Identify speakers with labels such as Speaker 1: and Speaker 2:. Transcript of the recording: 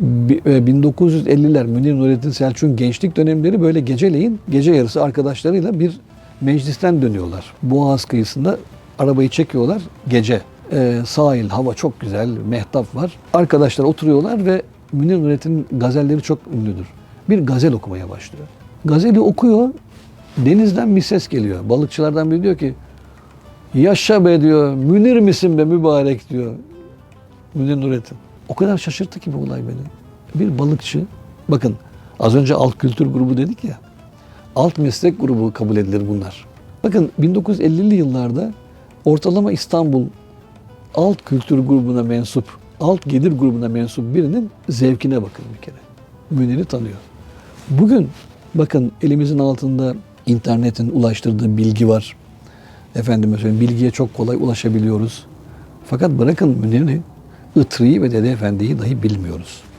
Speaker 1: Bi- e, 1950'ler Münir Nurettin Selçuk'un gençlik dönemleri böyle geceleyin gece yarısı arkadaşlarıyla bir meclisten dönüyorlar. Boğaz kıyısında arabayı çekiyorlar gece. Ee, sahil, hava çok güzel, mehtap var. Arkadaşlar oturuyorlar ve Münir Nurettin'in gazelleri çok ünlüdür. Bir gazel okumaya başlıyor. Gazeli okuyor, denizden bir ses geliyor. Balıkçılardan biri diyor ki, yaşa be diyor, Münir misin be mübarek diyor. Münir Nurettin. O kadar şaşırttı ki bu olay beni. Bir balıkçı, bakın az önce alt kültür grubu dedik ya, alt meslek grubu kabul edilir bunlar. Bakın 1950'li yıllarda ortalama İstanbul alt kültür grubuna mensup, alt gelir grubuna mensup birinin zevkine bakın bir kere. Münir'i tanıyor. Bugün bakın elimizin altında internetin ulaştırdığı bilgi var. Efendime söyleyeyim bilgiye çok kolay ulaşabiliyoruz. Fakat bırakın Münir'i, Itri'yi ve Dede Efendi'yi dahi bilmiyoruz.